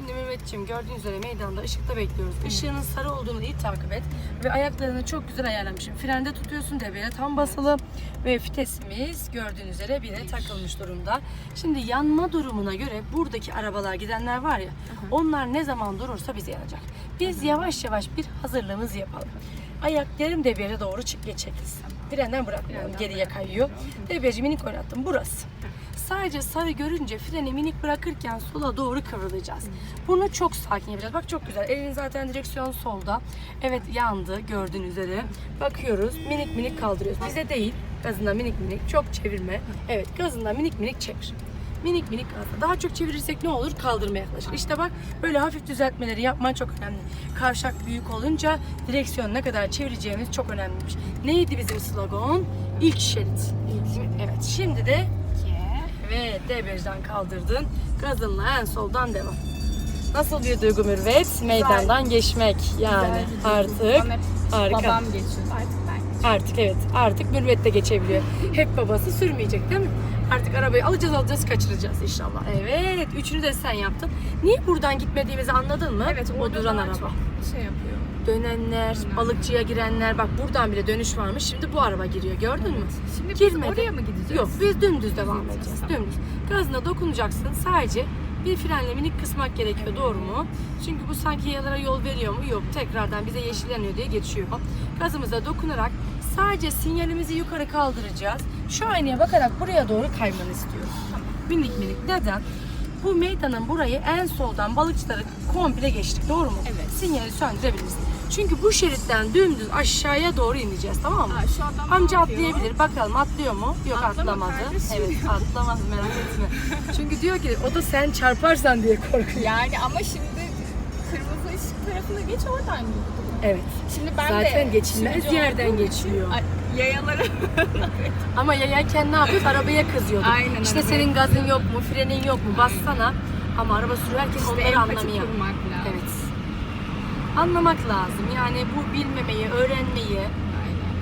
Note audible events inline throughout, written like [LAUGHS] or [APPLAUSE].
Şimdi Mehmetciğim gördüğünüz üzere meydanda ışıkta bekliyoruz. Işığının sarı olduğunu iyi takip et. Ve ayaklarını çok güzel ayarlamışım. Frende tutuyorsun devreye tam basılı. Ve vitesimiz gördüğünüz üzere bire takılmış durumda. Şimdi yanma durumuna göre buradaki arabalar gidenler var ya. Onlar ne zaman durursa bize yanacak. Biz yavaş yavaş bir hazırlığımız yapalım. Ayak derim devreye doğru çık geçeriz. Frenden bırakmayalım. Geriye kayıyor. Debriyajı minik oynattım. Burası. Sadece sarı görünce freni minik bırakırken sola doğru kıvrılacağız. Bunu çok sakin yapacağız. Bak çok güzel. Elin zaten direksiyon solda. Evet yandı gördüğünüz üzere. Bakıyoruz minik minik kaldırıyoruz. Bize değil gazından minik minik çok çevirme. Evet gazından minik minik çevir. Minik minik gazla. Daha çok çevirirsek ne olur? Kaldırmaya yaklaşır. İşte bak böyle hafif düzeltmeleri yapman çok önemli. Kavşak büyük olunca direksiyon ne kadar çevireceğimiz çok önemliymiş. Neydi bizim slogan? İlk şerit. Evet şimdi de Evet, debriyajdan kaldırdın. Gazınla en soldan devam. Nasıl bir duygu Mürvet? Meydandan geçmek yani artık. Hep Harika. babam geçiyor. Artık ben Artık evet, artık Mürvet de geçebiliyor. [LAUGHS] Hep babası sürmeyecek değil mi? Artık arabayı alacağız alacağız kaçıracağız inşallah. Evet, üçünü de sen yaptın. Niye buradan gitmediğimizi anladın mı? Evet, o duran araba. şey yapıyor. Dönenler, balıkçıya girenler, bak buradan bile dönüş varmış. Şimdi bu araba giriyor. Gördün mü? Şimdi biz Girmedi. oraya mı gideceğiz? Yok biz dümdüz devam edeceğiz. Dümdüz. Gazına dokunacaksın sadece bir frenle minik kısmak gerekiyor doğru mu? Çünkü bu sanki yalara yol veriyor mu? Yok tekrardan bize yeşil yanıyor diye geçiyor. Gazımıza dokunarak sadece sinyalimizi yukarı kaldıracağız. Şu aynaya bakarak buraya doğru kaymanı istiyorum. Minik minik. Neden? Bu meydanın burayı en soldan balıkçıları komple geçtik doğru mu? Evet. Sinyali söndürebiliriz. Çünkü bu şeritten dümdüz aşağıya doğru ineceğiz tamam mı? Aa, şu adam ne Amca yapıyor? atlayabilir. Bakalım atlıyor mu? Yok Atlama atlamadı. kardeşim. Evet atlamaz merak etme. Çünkü diyor ki o da sen çarparsan diye korkuyor. Yani ama şimdi kırmızı ışık tarafına geç oradan gidiyor. Evet. Şimdi ben Zaten de geçilmez sürücü yerden olduğum için geçiyor. ay, Yayalara Ama yayarken ne yapıyoruz? Arabaya kızıyorduk. Aynen, İşte arabaya senin gazın yok mu? Frenin yok mu? Bassana. Ama araba sürerken işte onları empati anlamıyor. kurmak lazım. Evet. Anlamak lazım. Yani bu bilmemeyi, öğrenmeyi. Aynen.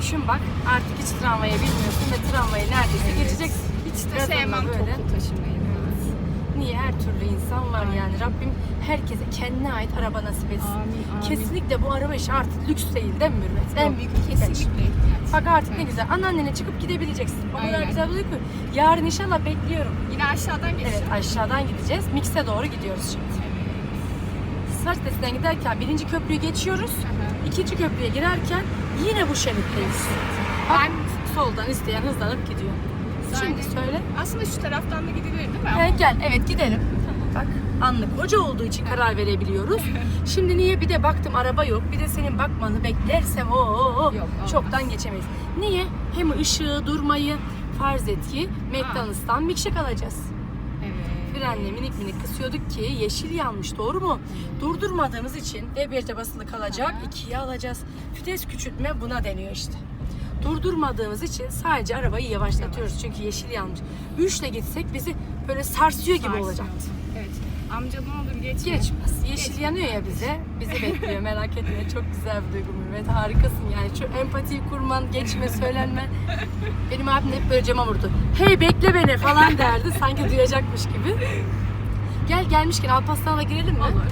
Düşün bak artık hiç tramvaya binmiyorsun ve tramvayı neredeyse geçeceksin. Hiç de sevmem böyle. toplu taşımayı. Türlü insan var Aynen. yani Rabbim herkese kendine ait araba nasip etsin. Amin, amin. Kesinlikle bu araba işi artık lüks değil değil mi Mürvet? En büyük ihtiyaç. kesinlikle ihtiyaç. Bak artık ne Evet. güzel anneannene çıkıp gidebileceksin. O kadar güzel oluyor ki. Yarın inşallah bekliyorum. Yine aşağıdan geçiyor. Evet aşağıdan gideceğiz. Mix'e doğru gidiyoruz şimdi. Saç Tesi'den giderken birinci köprüyü geçiyoruz. Aha. İkinci köprüye girerken yine bu şeritteyiz. Bak Ben soldan isteyen hızlanıp gidiyor. Şimdi söyle. aslında şu taraftan da gidilir değil mi? He, gel evet gidelim. Bak anlık hoca olduğu için karar verebiliyoruz. [LAUGHS] Şimdi niye bir de baktım araba yok bir de senin bakmanı beklersem o çoktan geçemeyiz. Niye? Hem ışığı durmayı farz et ki McDonald's'tan milkshake alacağız. Evet. Frenle minik minik kısıyorduk ki yeşil yanmış doğru mu? Durdurmadığımız için debriyajda basılı kalacak ikiye alacağız. Vites küçültme buna deniyor işte. Durdurmadığımız için sadece arabayı yavaşlatıyoruz çünkü yeşil yanmış. Üçle gitsek bizi böyle sarsıyor gibi Sarsıyor. olacaktı. Evet. Amca ne olur geçme. Geçmez. Yeşil yanıyor ya bize. Bizi bekliyor merak etme. Çok güzel bir duygu Mürvet. Harikasın yani. Şu empatiyi kurman, geçme, söylenme. Benim abim hep böyle cama vurdu. Hey bekle beni falan derdi. Sanki duyacakmış gibi. Gel gelmişken Alparslan'a girelim mi? Olur.